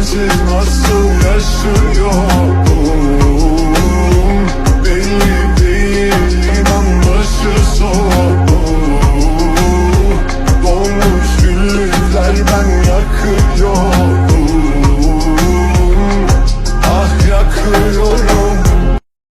sensiz nasıl yaşıyorum Belli değil inan başı soğuk. Dolmuş güllükler ben yakıyorum. Ah yakıyorum